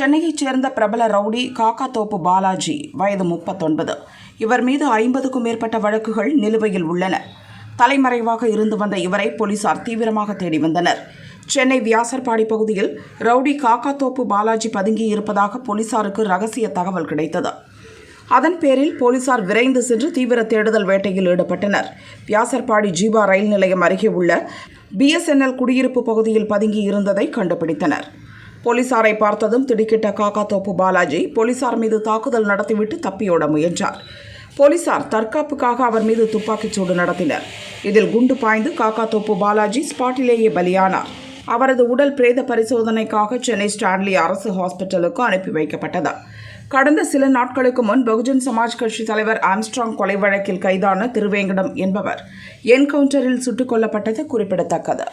சென்னையைச் சேர்ந்த பிரபல ரவுடி காக்காத்தோப்பு பாலாஜி வயது முப்பத்தொன்பது. இவர் மீது ஐம்பதுக்கும் மேற்பட்ட வழக்குகள் நிலுவையில் உள்ளன. தலைமறைவாக இருந்து வந்த இவரை போலீசார் தீவிரமாக தேடி வந்தனர். சென்னை வியாசர்பாடி பகுதியில் ரவுடி காக்காத்தோப்பு பாலாஜி பதுங்கி இருப்பதாக போலீசாருக்கு ரகசிய தகவல் கிடைத்தது. அதன் பேரில் போலீசார் விரைந்து சென்று தீவிர தேடுதல் வேட்டையில் ஈடுபட்டனர். வியாசர்பாடி ஜீவா ரயில் நிலையம் அருகே உள்ள பிஎஸ்என்எல் குடியிருப்பு பகுதியில் பதுங்கி இருந்ததை கண்டுபிடித்தனர். போலீசாரை பார்த்ததும் திடுக்கிட்ட காக்காத்தோப்பு பாலாஜி போலீசார் மீது தாக்குதல் நடத்திவிட்டு தப்பியோட முயன்றார். போலீசார் தற்காப்புக்காக அவர் மீது துப்பாக்கிச் சூடு நடத்தினர். இதில் குண்டு பாய்ந்து காக்காத்தோப்பு பாலாஜி ஸ்பாட்டிலேயே பலியானார். அவரது உடல் பிரேத பரிசோதனைக்காக சென்னை ஸ்டான்லி அரசு ஹாஸ்பிட்டலுக்கு அனுப்பி வைக்கப்பட்டது. கடந்த சில நாட்களுக்கு முன் பகுஜன் சமாஜ் கட்சி தலைவர் ஆம்ஸ்ட்ராங் கொலை வழக்கில் கைதான திருவேங்கடம் என்பவர் என்கவுண்டரில் சுட்டுக் கொல்லப்பட்டது குறிப்பிடத்தக்கது.